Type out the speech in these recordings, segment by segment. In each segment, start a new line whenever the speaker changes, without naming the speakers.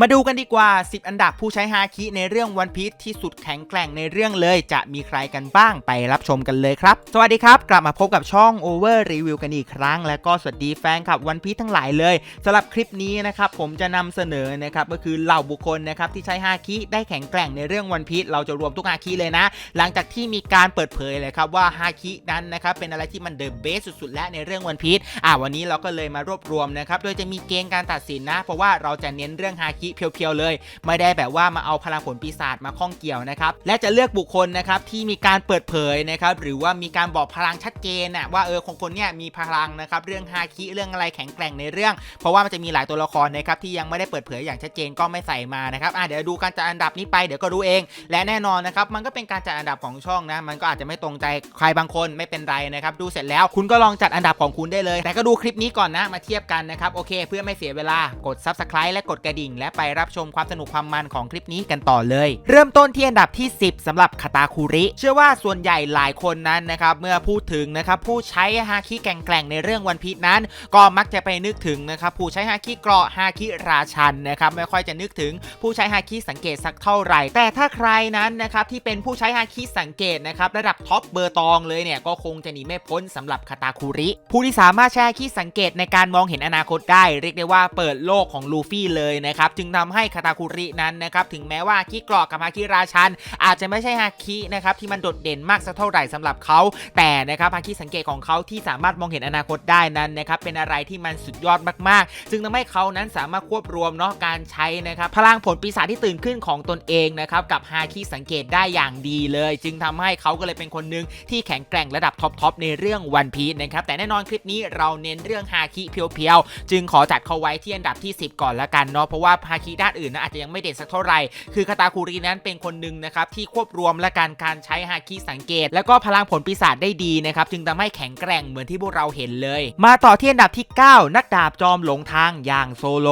มาดูกันดีกว่า 10 อันดับผู้ใช้ฮาคิในเรื่องวันพี e ที่สุดแข็งแกร่งในเรื่องเลย จะมีใครกันบ้างไปรับชมกันเลยครับ สวัสดีครับ กลับมาพบกับช่อง Over Review กันอีกครั้ง และก็สวัสดีแฟนคลับวันพี e ทั้งหลายเลยสำหรับคลิปนี้นะครับผมจะนำเสนอนะครับก็คือเหล่าบุคคลนะครับที่ใช้ฮาคิได้แข็งแกร่งในเรื่องวันพี e เราจะรวมทุกฮาคิเลยนะ หลังจากที่มีการเปิดเผยเลยครับว่าฮาคินั้นนะครับเป็นอะไรที่มันเดอะเบสสุดๆ และในเรื่องวันพี e อ่าวันนี้เราก็เลยมารวบรวมนะครับโดยจะมีเกณฑ์การตัดสินนะ เพราะว่าเราจะเน้นเรื่องฮาคิเพียวๆเลย ไม่ได้แบบว่ามาเอาพลังผลปีศาจมาข้องเกี่ยวนะครับและจะเลือกบุคคลนะครับที่มีการเปิดเผยนะครับหรือว่ามีการบอกพลังชัดเจนนะว่าเออคนคนเนี้ยมีพลังนะครับเรื่องฮาคิเรื่องอะไรแข็งแกร่งในเรื่อง เพราะว่ามันจะมีหลายตัวละครนะครับที่ยังไม่ได้เปิดเผยอย่างชัดเจนก็ไม่ใส่มานะครับอะเดี๋ยวดูการจัดอันดับนี้ไปเดี๋ยวก็รู้เอง และแน่นอนนะครับมันก็เป็นการจัดอันดับของช่องนะมันก็อาจจะไม่ตรงใจใครบางคนไม่เป็นไรนะครับดูเสร็จแล้วคุณก็ลองจัดอันดับของคุณได้เลย แต่ก็ดูคลิปนี้ก่อนนะมาเทียบกันนะครับโอเค เพื่อไม่เสียเวลากด subscribe และกดกระดิ่งและไปรับชมความสนุกความมันของคลิปนี้กันต่อเลย เริ่มต้นที่อันดับที่ 10สำหรับคาตาคุริ เชื่อว่าส่วนใหญ่หลายคนนั้นนะครับเมื่อพูดถึงนะครับผู้ใช้ฮาคิแกร่งในเรื่องวันพีชนั้น ก็มักจะไปนึกถึงนะครับผู้ใช้ฮาคิเกราะฮาคิราชันนะครับไม่ค่อยจะนึกถึงผู้ใช้ฮาคิสังเกตสักเท่าไหร่ แต่ถ้าใครนั้นนะครับที่เป็นผู้ใช้ฮาคิสังเกตนะครับระดับท็อปเบอร์ตองเลยเนี่ยก็คงจะหนีไม่พ้นสำหรับคาตาคุริ ผู้ที่สามารถใช้ฮาคิสังเกตในการมองเห็นอนาคตได้ เรียกได้ว่าเปิดโลกของลูฟี่เลยนะครับจึงทำให้คาตาคุรินั้นนะครับถึงแม้ว่าฮาคิกราะกับฮาคิราชัน อาจจะไม่ใช่ฮาคินะครับที่มันโดดเด่นมากสักเท่าไหร่สำหรับเขา แต่นะครับฮาคิสังเกตของเขาที่สามารถมองเห็นอนาคตได้นั้นนะครับเป็นอะไรที่มันสุดยอดมากๆจึงทำให้เขานั้นสามารถควบรวมเนาะการใช้นะครับพลังผลปีศาจที่ตื่นขึ้นของตนเองนะครับกับฮาคิสังเกตได้อย่างดีเลย จึงทำให้เขาก็เลยเป็นคนหนึ่งที่แข็งแกร่งระดับท็อปๆในเรื่องวันพี e นะครับแต่แน่นอนคลิปนี้เราเน้นเรื่องฮาคิเพียวๆจึงขอจัดเขาไว้ที่อันดับที่ 10 ก่อนละกันเนาะเพราะว่าฮาคิด้านอื่นนะอาจจะยังไม่เด่นสักเท่าไหร่คือคาตาคุรีนั้นเป็นคนหนึ่งนะครับที่ควบรวมและการการใช้ฮาคิสังเกต แล้วก็พลังผลปีศาจได้ดีนะครับจึงทำให้แข็งแกร่งเหมือนที่พวกเราเห็นเลย มาต่อที่อันดับที่ 9 นักดาบจอมหลงทางอย่างโซโล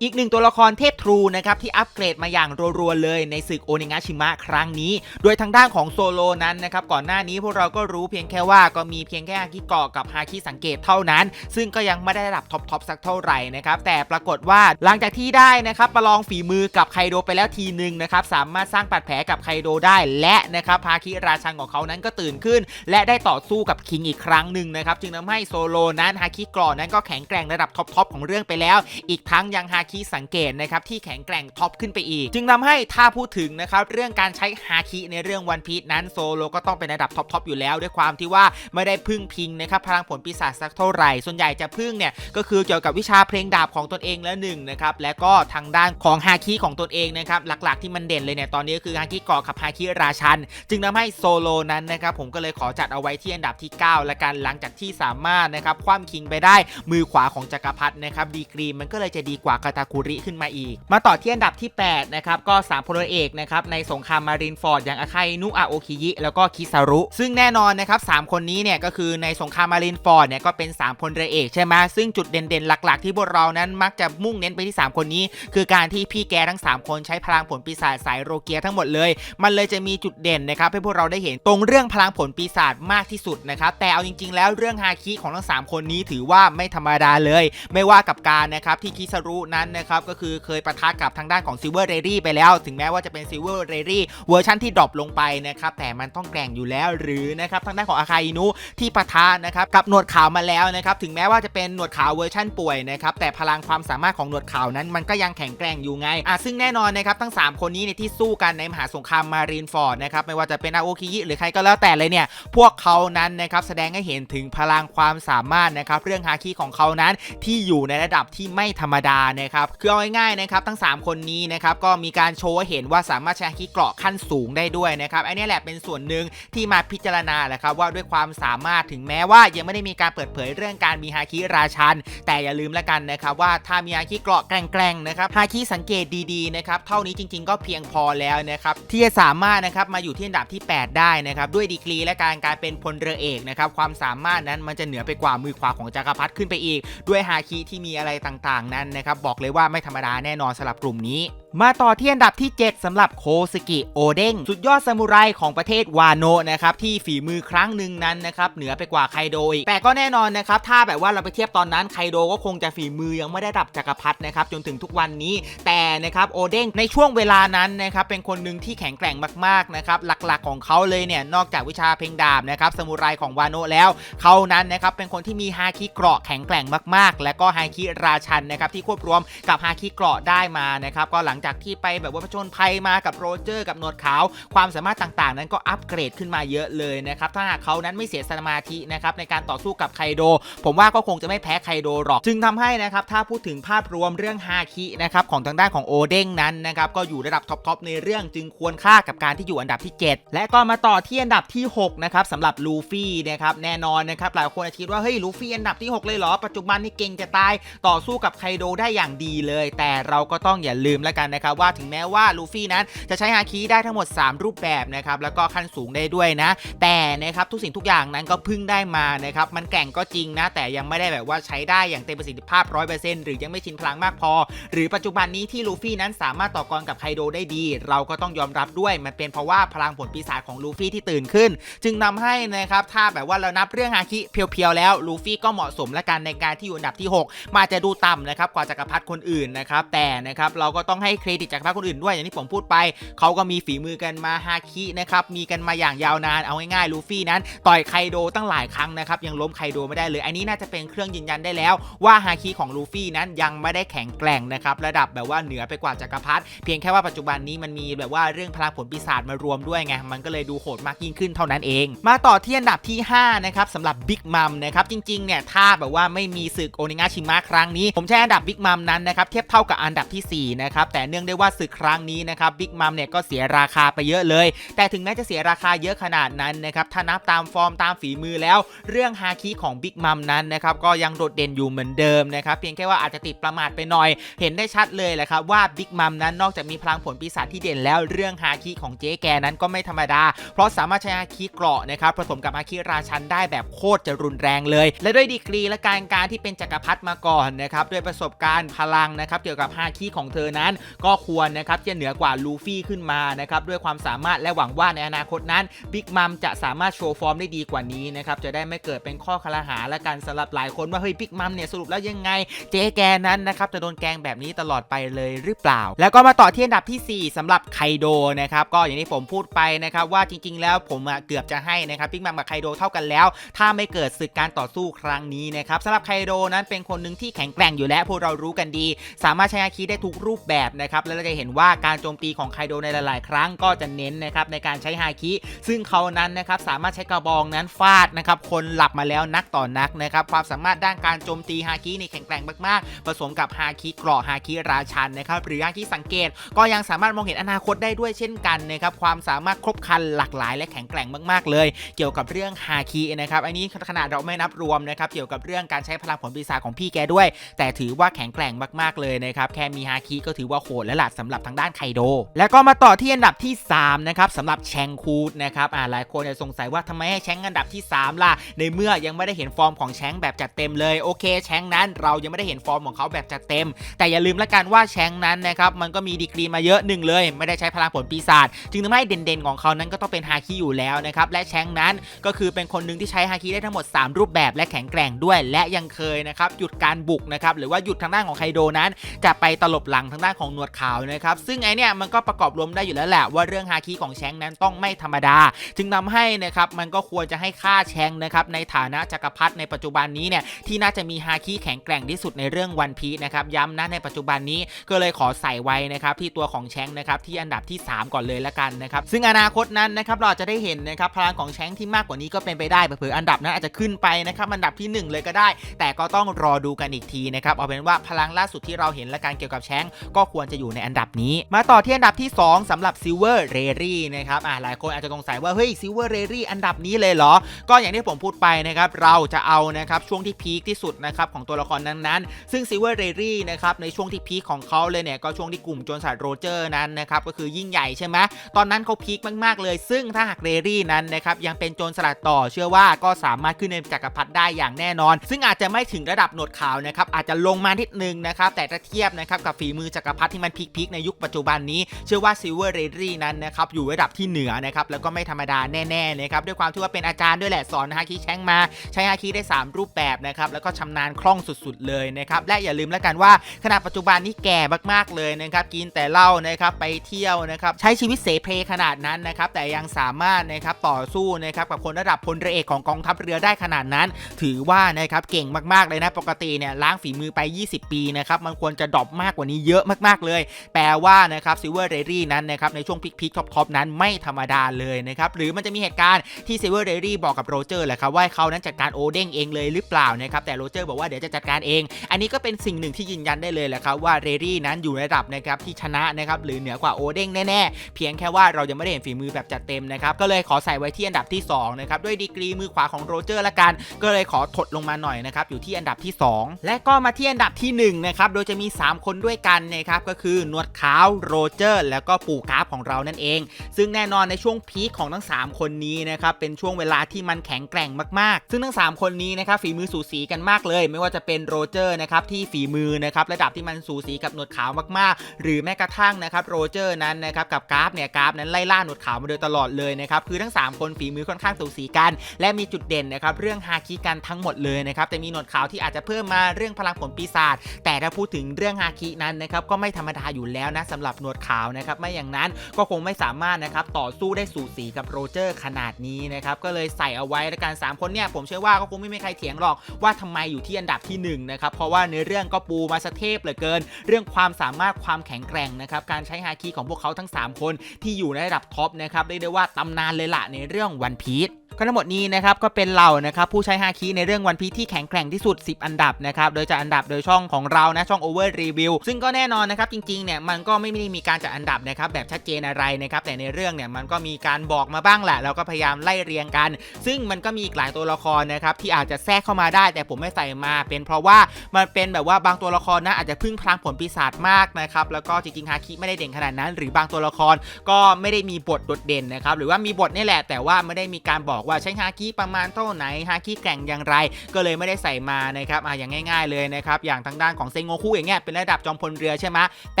อีกหนึ่งตัวละครเทพทรูนะครับที่อัปเกรดมาอย่างรัวๆเลยในศึกโอเนงาชิมะครั้งนี้ โดยทางด้านของโซโลนั้นนะครับก่อนหน้านี้พวกเราก็รู้เพียงแค่ว่าก็มีเพียงแค่ฮาคิเกาะกับฮาคิสังเกตเท่านั้น ซึ่งก็ยังไม่ได้ระดับท็อปทอปสักเท่าไหร่นะครับแต่ปรากฏว่าหลังจากที่ได้นะครับประลองฝีมือกับไคโดไปแล้วทีหนึ่งนะครับสามารถสร้างบาดแผลกับไคโดได้ และนะครับฮาคิราชันของเขานั้นก็ตื่นขึ้น และได้ต่อสู้กับคิงอีกครั้งหนึ่งนะครับจึงทำให้โซโลนั้นฮาคิเกาะนั้นก็แข็งแกร่งระดับท็อปทอปของเรื่องไปแล้ว อีกทั้งยังฮาคิสังเกตนะครับที่แข็งแกร่งท็อปขึ้นไปอีก จึงทำให้ถ้าพูดถึงนะครับเรื่องการใช้ฮาคิในเรื่องวันพี e นั้นโซโลก็ต้องเป็นระดับท็อปทอปอยู่แล้ว ด้วยความที่ว่าไม่ได้พึ่งพิงนะครับพลังผลปีศาจสักเท่าไหร่ ส่วนใหญ่จะพึ่งเนี่ยก็คือเกี่ยวกับวิชาเพลงดาบของตนเองแล้วหนึ่งนะครับและก็ทางด้านของฮาคิของตนเองนะครับหลักๆที่มันเด่นเลยเนี่ยตอนนี้ก็คือฮาคิเกาะกับฮาคิราชัน จึงทำให้โซโลนั้นนะครับผมก็เลยขอจัดเอาไว้ที่อันดับที่9และกันหลังจากที่สามารถนะครับคว่ำคิงไปได้มือขวาของจักรพรรดินะครับดีกรีมันก็เลยจะดีกว่าคาตาคุริขึ้นมาอีก มาต่อที่อันดับที่ 8 นะครับ ก็ 3พลเอกนะครับในสงครามมารินฟอร์ดอย่างอาคาอินุอาโอคิยิแล้วก็คิซารุ ซึ่งแน่นอนนะครับสามคนนี้เนี่ยก็คือในสงครามมารินฟอร์ดเนี่ยก็เป็น 3พลเรือเอกใช่ไหมซึ่งจุดเด่นๆ หลัก ๆ ที่พวกเรานั้นมักจะมุ่งเน้นไปที่ 3 คนนี้ คือการที่พี่แกทั้ง 3 คนใช้พลังผลปีศาจสายโรเกียทั้งหมดเลย มันเลยจะมีจุดเด่นนะครับให้พวกเราได้เห็นตรงเรื่องพลังผลปีศาจมากที่สุดนะครับแต่เอาจริง ๆ แล้วเรื่องฮาคิของทั้ง 3 คนนี้ถือว่าไม่ธรรมดาเลย ไม่ว่ากับการนะครับที่คิซารุนั้นนะครับก็คือเคยประทะกับทางด้านของซิลเวอร์เรดี้ไปแล้ว ถึงแม้ว่าจะเป็นซิลเวอร์เรดี้เวอร์ชันที่ดรอปลงไปนะครับแต่มันต้องแกร่งอยู่แล้วหรือนะครับทางด้านของอาคาอินุที่ประทะนะครับกับหนวดขาวมาแล้วนะครับถึงแม้ว่าจะเป็นหนวดขาวเวอร์ชันป่วยนะครับแต่พลังความสามารถของหนวดขาวนั้นมันก็ยังแข็งแกร่งอยู่ไงอะซึ่งแน่นอนนะครับทั้ง 3 คนนี้ในที่สู้กันในมหาสงครามมารีนฟอร์ดนะครับไม่ว่าจะเป็นอาโอคิยิหรือใครก็แล้วแต่เลยเนี่ยพวกเขานั้นนะครับแสดงให้เห็นถึงพลังความสามารถนะครับเรื่องฮาคิของเขานั้นที่อยู่ในระดับที่ไม่ธรรมดานะครับคือเอาง่ายๆนะครับทั้ง 3 คนนี้นะครับก็มีการโชว์เห็นว่าสามารถใช้ฮาคิเกราะขั้นสูงได้ด้วยนะครับอันนี้แหละเป็นส่วนหนึ่งที่มาพิจารณาแหละครับว่าด้วยความสามารถถึงแม้ว่ายังไม่ได้มีการเปิดเผยเรื่องการมีฮาคิราชัน แต่อย่าลืมแล้วกันนะครับว่าถ้ามีฮาคิเกราะแกร่งๆนะครับฮาคิสังเกตดีๆนะครับเท่านี้จริง ๆ ก็เพียงพอแล้วนะครับที่จะสามารถนะครับมาอยู่ที่อันดับที่ 8 ได้นะครับด้วยดีกรีและการกายเป็นพลเรือเอกนะครับความสามารถนั้นมันจะเหนือไปกว่ามือขวาของจักรพรรดิขึ้นไปอีก ด้วยฮาคิที่มีอะไรต่างๆนั้นนะครับบอกเลยว่าไม่ธรรมดาแน่นอนสำหรับกลุ่มนี้มาต่อที่อันดับที่ 7สำหรับโคสกิโอเด้งสุดยอดซามูไรของประเทศวาโนะนะครับที่ฝีมือครั้งหนึ่งนั้นนะครับเหนือไปกว่าไคโดอีกแต่ก็แน่นอนนะครับถ้าแบบว่าเราไปเทียบตอนนั้นไคโดก็คงจะฝีมือยังไม่ได้ดับจักรพรรดินะครับจนถึงทุกวันนี้ แต่นะครับโอเด้งในช่วงเวลานั้นนะครับเป็นคนหนึ่งที่แข็งแกร่งมากๆนะครับหลักๆของเขาเลยเนี่ยนอกจากวิชาเพลงดาบนะครับซามูไรของวาโนะแล้วเขานั้นนะครับเป็นคนที่มีฮาคิเกราะแข็งแกร่งมาก ๆ และก็ฮาคิราชันนะครับที่ควบรวมกับฮาคิเกราะได้มานะครับก็หลังจากจากที่ไปแบบว่าผจญภัยมากับโรเจอร์กับหนวดขาว ความสามารถต่างๆ นั้นก็อัปเกรดขึ้นมาเยอะเลยนะครับ ถ้าหากเขานั้นไม่เสียสมาธินะครับในการต่อสู้กับไคโด ผมว่าก็คงจะไม่แพ้ไคโดหรอก จึงทำให้นะครับถ้าพูดถึงภาพรวมเรื่องฮาคินะครับของทางด้านของโอเด้งนั้นนะครับก็อยู่ระดับท็อปๆในเรื่องจึงควรค่ากับการที่อยู่อันดับที่ 7 และก็มาต่อที่อันดับที่6นะครับสำหรับลูฟี่นะครับแน่นอนนะครับหลายคนอาจะคิดว่าเฮ้ยลูฟี่อันดับที่ 6 เลยเหรอปัจจุบันนี่เก่งจะตายต่อสู้กับไคโดได้อย่างดีเลย แต่เราก็ต้องอย่าลืมแล้วกันนะครับว่าถึงแม้ว่าลูฟี่นั้นจะใช้ฮาคิได้ทั้งหมด 3 รูปแบบนะครับแล้วก็ขั้นสูงได้ด้วยนะ แต่นะครับทุกสิ่งทุกอย่างนั้นก็เพึ่งได้มานะครับมันแก่งก็จริงนะ แต่ยังไม่ได้แบบว่าใช้ได้อย่างเต็มประสิทธิภาพ 100%หรือยังไม่ชินพลังมากพอ หรือปัจจุบันนี้ที่ลูฟี่นั้นสามารถต่อกรกับไคโดได้ดี เราก็ต้องยอมรับด้วยมันเป็นเพราะว่าพลังผลปีศาจของลูฟี่ที่ตื่นขึ้น จึงนำให้นะครับถ้าแบบว่าเรานับเรื่องฮาคิเพียวๆแล้วลูฟี่ก็เหมาะสมและกันในการที่อยู่อันดับที่ 6 มาจะดูต่ำนะครับกว่าจักรพรรดิคนอื่นนะครับแต่นะครับเราก็ต้องให้เครดิตจักรพรรดิคนอื่นด้วยอย่างที่ผมพูดไปเขาก็มีฝีมือกันมาฮาคินะครับมีกันมาอย่างยาวนานเอาง่ายๆลูฟี่นั้น ต่อยไคโดตั้งหลายครั้งนะครับยังล้มไคโดไม่ได้เลย อันนี้น่าจะเป็นเครื่องยืนยันได้แล้ว ว่าฮาคิของลูฟี่นั้นยังไม่ได้แข็งแกร่งนะครับระดับแบบว่าเหนือไปกว่าจักรพรรดิเพียงแค่ว่าปัจจุบันนี้มันมีแบบว่าเรื่องพลังผลปีศาจมารวมด้วยไงมันก็เลยดูโหดมากยิ่งขึ้นเท่านั้นเอง มาต่อที่อันดับที่5นะครับสำหรับบิ๊กมัมนะครับจริงๆเนี่ยถ้าแบบว่าไม่มีศึกโอนิงาชิมะครั้งนี้ ผมใช้อันดับบิ๊กมัมนั้นนะครับเทียบเท่ากับอันดับที่4นะครับแต่เนื่องได้ว่าศึกครั้งนี้นะครับบิ๊กมัมเนี่ยก็เสียราคาไปเยอะเลย แต่ถึงแม้จะเสียราคาเยอะขนาดนั้นนะครับถ้านับตามฟอร์มตามฝีมือแล้ว เรื่องฮาคิของบิ๊กมัมนั้นนะครับก็ยังโดดเด่นอยู่เหมือนเดิมนะครับเพียงแค่ว่าอาจจะติดประมาทไปหน่อย เห็นได้ชัดเลยแหละครับว่าบิ๊กมัมนั้นนอกจากมีพลังผลปีศาจที่เด่นแล้วเรื่องฮาคิของเจ๊แกนั้นก็ไม่ธรรมดา เพราะสามารถใช้ฮาคิเกราะนะครับผสมกับฮาคิราชันได้แบบโคตรจะรุนแรงเลย และด้วยดีกรีและการการที่เป็นจักรพรรดิมาก่อนนะครับด้วยประสบการณ์พลังนะครับเกี่ยวกับฮาคิของเธอนั้นก็ควรนะครับจะเหนือกว่าลูฟี่ขึ้นมานะครับด้วยความสามารถและหวังว่าในอนาคตนั้นบิ๊กมัมจะสามารถโชว์ฟอร์มได้ดีกว่านี้นะครับจะได้ไม่เกิดเป็นข้อคลหาและการสำหรับหลายคนว่าเฮ้ยบิ๊กมัมเนี่ยสรุปแล้วยังไง เจ๊แกนั้นนะครับจะโดนแกงแบบนี้ตลอดไปเลยหรือเปล่า แล้วก็มาต่อที่อันดับทีสี่4สำหรับไคโดนะครับก็อย่างที่ผมพูดไปนะครับว่าจริง ๆ แล้วผมเกือบจะให้นะครับบิ๊กมัมกับไคโดเท่ากันแล้ว ถ้าไม่เกิดศึกการต่อสู้ครั้งนี้นะครับสำหรับไคโดนั้นเป็นคนหนึ่งที่แข็งแกร่งอยู่แล้วพวกเรารู้กันดี สามารถใช้อาคีได้ทุกรูปแบบนะครับแล้วเราจะเห็นว่าการโจมตีของไคโดในหลาย ๆ ครั้งก็จะเน้นนะครับในการใช้ฮาคิ ซึ่งเขานั้นนะครับสามารถใช้กระบองนั้นฟาดนะครับคนหลับมาแล้วนักต่อนักนะครับความสามารถด้านการโจมตีฮาคินี่แข็งแกร่งมาก ๆ ผสมกับฮาคิเกราะฮาคิราชันนะครับหรือฮาคิสังเกต ก็ยังสามารถมองเห็นอนาคตได้ด้วยเช่นกันนะครับความสามารถครบครันหลากหลาย และแข็งแกร่งมาก ๆ เลย เกี่ยวกับเรื่องฮาคินะครับอันนี้ขนาดเราไม่นับรวมนะครับเกี่ยวกับเรื่องการใช้พลังผลปีศาจของพี่แกด้วย แต่ถือว่าแข็งแกร่งมาก ๆ เลยนะครับแค่มีฮาคิก็ถือว่าโหดแล้วล่ะสำหรับทางด้านไคโด แล้วก็มาต่อที่อันดับที่ 3 นะครับสำหรับแชงคูดนะครับอ่าหลายคนจะสงสัยว่าทำไมให้แชงอันดับที่ 3 ล่ะ ในเมื่อยังไม่ได้เห็นฟอร์มของแชงแบบจัดเต็มเลยโอเคแชงนั้นเรายังไม่ได้เห็นฟอร์มของเขาแบบจัดเต็ม แต่อย่าลืมละกันว่าแชงนั้นนะครับมันก็มีดีกรีมาเยอะหนึ่งเลย ไม่ได้ใช้พลังผลปีศาจจึงทำให้เด่นๆของเขานั้นก็ต้องเป็นฮาคิอยู่แล้วนะครับและแชงนั้นก็คือเป็นคนหนึ่งที่ใช้ฮาคิได้ทั้งหมด 3 รูปแบบและแข็งแกร่งด้วย และยังเคยนะครับหยุดการบุกนะครับหรือว่าหยุดทางด้านของไคโดนั้น จะไปตลบหลังทางด้านของหนวดขาวนะครับ ซึ่งไอเนี่ยมันก็ประกอบรวมได้อยู่แล้วแหละว่าเรื่องฮาคิของแชงนั้นต้องไม่ธรรมดา จึงทำให้นะครับมันก็ควรจะให้ค่าแชงนะครับในฐานะจักรพรรดิในปัจจุบันนี้เนี่ยที่น่าจะมีฮาคิแข็งแกร่งที่สุดในเรื่องวันพีนะครับย้ำนะในปัจจุบันนี้ก็เลยขอใส่ไว้นะครับที่ตัวของแชงนะครับที่อันดับที่ 3 ก่อนเลยละกันนะครับซึ่งอนาคตนั้นนะครับเราจะได้เห็นนะครับพลังของแชงที่มากกว่านี้ก็เป็นไปได้เผื่ออันดับนั้นอาจจะขึ้นไปนะครับอันดับที่ 1 เลยก็ได้ แต่ก็ต้องรอดูกันอีกทีนะครับเอาเป็นว่าพลังล่าสุดที่เราเห็นละการเกี่ยวกับแชงก็ควรจะอยู่ในอันดับนี้ มาต่อที่อันดับที่ 2สำหรับซิลเวอร์เรรี่นะครับอ่าหลายคนอาจจะสงสัยว่าเฮ้ยซิลเวอร์เรรี่อันดับนี้เลยเหรอ ก็อย่างที่ผมพูดไปนะครับเราจะเอานะครับช่วงที่พีคที่สุดนะครับของตัวละครนั้นๆ ซึ่งซิลเวอร์เรรี่นะครับในช่วงที่พีคของเขาเลยเนี่ยก็ช่วงที่กลุ่มโจรสลัดโรเจอร์นั้นนะครับก็คือยิ่งใหญ่ใช่ไหมตอนนั้นเขาพีคมากๆเลย ซึ่งถ้าหากเรรี่นั้นนะครับยังเป็นโจรสลัดต่อเชื่อว่าก็สามารถขึ้นในจักรพรรดิได้อย่างแน่นอน ซึ่งอาจจะไม่ถึงระดับหนวดขาวนะครับอาจจะลงมานิดนึงนะครับแต่ถ้าเทียบนะครับกับฝีมือจักรพรรดิที่มันพีคๆในยุคปัจจุบันนี้ เชื่อว่าซิลเวอร์เรดี้นั้นนะครับอยู่ระดับที่เหนือนะครับแล้วก็ไม่ธรรมดาแน่ๆนะครับด้วยความที่ว่าเป็นอาจารย์ด้วยแหละสอนฮาคิแชงมาใช้ฮาคิได้ 3 รูปแบบนะครับแล้วก็ชำนาญคล่องสุดๆเลยนะครับและอย่าลืมแล้วกันว่าขณะปัจจุบันนี้แก่มากๆเลยนะครับกินแต่เหล้านะครับไปเที่ยวนะครับใช้ชีวิตเสเพขนาดนั้นนะครับแต่ยังสามารถนะครับต่อสู้นะครับกับคนระดับพลเรือเอกของกองทัพเรือได้ขนาดนั้น ถือว่านะครับเก่งมากๆเลยนะปกติเนี่ยล้างฝีมือไป 20 ปีนะครับมันควรจะดรอปมากกว่านี้เยอะมากๆเลย แปลว่านะครับซิลเวอร์เรดี้นั้นนะครับในช่วงพีคๆท็อปๆนั้นไม่ธรรมดาเลยนะครับหรือมันจะมีเหตุการณ์ที่ซิลเวอร์เรดี้บอกกับโรเจอร์แหละครับว่าเขานั้นจัดการโอเด้งเองเลยหรือเปล่านะครับแต่โรเจอร์บอกว่าเดี๋ยวจะจัดการเอง อันนี้ก็เป็นสิ่งหนึ่งที่ยืนยันได้เลยแหละครับว่าเรดี้นั้นอยู่ในระดับนะครับที่ชนะนะครับหรือเหนือกว่าโอเด้งแน่ๆเพียงแค่ว่าเรายังไม่ได้เห็นฝีมือแบบจัดเต็มนะครับก็เลยขอใส่ไว้ที่อันดับที่2นะครับด้วยดีกรีมือขวาของโรเจอร์ละกัน ก็เลยขอถดลงมาหน่อยนะครับอยู่ที่อันดับที่ 2 และก็มาที่อันดับที่1นะครับโดยจะมี 3 คนด้วยกันนะครับก็คือนวดขาวโรเจอร์ แล้วก็ปู่กราฟของเรานั่นเอง ซึ่งแน่นอนในช่วงพีคของทั้ง 3 คนนี้นะครับเป็นช่วงเวลาที่มันแข็งแกร่งมากๆ ซึ่งทั้ง 3 คนนี้นะครับฝีมือสูสีกันมากเลย ไม่ว่าจะเป็นโรเจอร์นะครับที่ฝีมือนะครับระดับที่มันสูสีกับหนวดขาวมากๆ หรือแม้กระทั่งนะครับโรเจอร์นั้นนะครับกับกราฟเนี่ยกราฟนั้นไล่ล่าหนวดขาวมาโดยตลอดเลยนะครับคือทั้ง 3 คนฝีมือค่อนข้างสูสีกัน และมีจุดเด่นนะครับเรื่องฮาคิกันทั้งหมดเลยนะครับแต่มีหนวดขาวที่อาจจะเพิ่มมาเรื่องพลังผลปีศาจแต่ถ้าพูดถึงเรื่องฮาคินั้นนะครับก็ไม่ธรรมดาอยู่แล้วนะสำหรับหนวดขาวนะครับไม่อย่างนั้นก็คงไม่สามารถนะครับต่อสู้ได้สูสีกับโรเจอร์ขนาดนี้นะครับก็เลยใส่เอาไว้ในการ3คนเนี่ยผมเชื่อว่าก็คงไม่มีใครเถียงหรอกว่าทำไมอยู่ที่อันดับที่1นะครับเพราะว่าในเรื่องก็ปูมาสเทพเหลือเกิน เรื่องความสามารถความแข็งแกร่งนะครับการใช้ฮาคิของพวกเขาทั้ง 3 คนที่อยู่ในระดับท็อปนะครับเรียกได้ว่าตำนานเลยละในเรื่องวันพีช ก็ทั้งหมดนี้นะครับก็เป็นเหล่านะครับผู้ใช้ฮาคิในเรื่องวันพีที่แข็งแกร่งที่สุด 10 อันดับนะครับโดยจะอันดับโดยช่องของเรานะช่อง Over Review ซึ่งก็แน่นอนนะครับจริงๆเนี่ยมันก็ไม่ได้มีการจัดอันดับนะครับแบบชัดเจนอะไรนะครับแต่ในเรื่องเนี่ยมันก็มีการบอกมาบ้างแหละแล้วก็พยายามไล่เรียงกัน ซึ่งมันก็มีอีกหลายตัวละครนะครับที่อาจจะแทรกเข้ามาได้ แต่ผมไม่ใส่มา เป็นเพราะว่ามันเป็นแบบว่าบางตัวละครนะอาจจะพึ่งพลังผลปีศาจมากนะครับแล้วก็จริงๆฮาคิไม่ได้เด่นขนาดนั้น หรือบางตัวละครก็ไม่ได้มีบทโดดเด่นนะครับหรือว่ามีบทนี่แหละแต่ว่าไม่ได้มีการบอกว่าใช้ฮาคิประมาณเท่าไหนฮาคิแก่งอย่างไร ก็เลยไม่ได้ใส่มานะครับอะอย่างง่าย ๆเลยนะครับอย่างทางด้านของเซงโงคุอย่างเงี้ยเป็นระดับจอมพลเรือใช่ไหมแ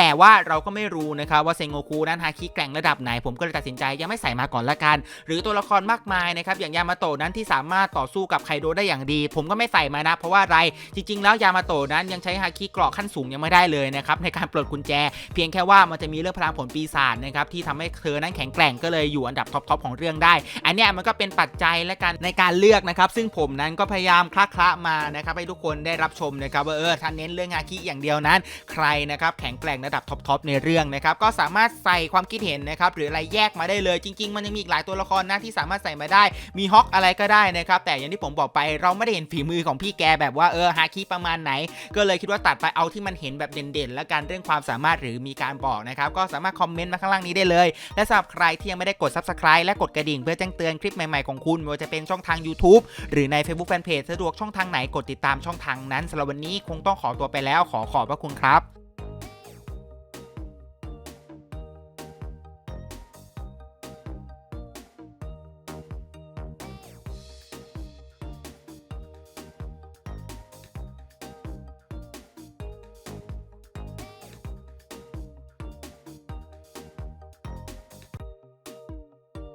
ต่ว่าเราก็ไม่รู้นะครับว่าเซงโงคุนั้นฮาคิแก่งระดับไหน ผมก็เลยตัดสินใจยังไม่ใส่มาก่อนละกัน หรือตัวละครมากมายนะครับอย่างยามาโตะนั้นที่สามารถต่อสู้กับไคโดได้อย่างดี ผมก็ไม่ใส่มานะ เพราะว่าอะไรจริง ๆ แล้วยามาโตะนั้นยังใช้ฮาคิเกราะขั้นสูงยังไม่ได้เลยนะครับในการปลดกุญแจ เพียงแค่ว่ามันจะมีเรื่องพลังผลปีศาจนะครับที่ทำให้เธอนั้นแข็งแกร่งก็เลยอยู่อันดับท็อปๆของเรื่องได้ อันเนี้ยมันก็เป็นปัจจัยและกันในการเลือกนะครับ ซึ่งผมนั้นก็พยายามคละคละมานะครับให้ทุกคนได้รับชมนะครับว่าเออถ้าเน้นเรื่องฮาคิอย่างเดียวนั้น ใครนะครับแข็งแกร่งระดับท็อปๆในเรื่องนะครับก็สามารถใส่ความคิดเห็นนะครับหรืออะไรแยกมาได้เลยจริง ๆ มันยังมีอีกหลายตัวละครนะที่สามารถใส่มาได้ มีฮอกอะไรก็ได้นะครับแต่อย่างที่ผมบอกไปเราไม่ได้เห็นฝีมือของพี่แกแบบว่าเออฮาคิประมาณไหน ก็เลยคิดว่าตัดไปเอาที่มันเห็นแบบเด่นๆ และการเรื่องความสามารถหรือมีการบอกนะครับก็สามารถคอมเมนต์มาข้างล่างนี้ได้เลย และสำหรับใครที่ยังไม่ได้กด subscribe และกดกระดิ่งเพื่อแจ้งเตือนคลิปใหม่ๆของคุณไม่ว่าจะเป็นช่องทาง YouTube หรือใน Facebook Fanpage สะดวกช่องทางไหนกดติดตามช่องทางนั้นสำหรับวันนี้คงต้องขอตัวไปแล้วขอขอบพระคุณครับ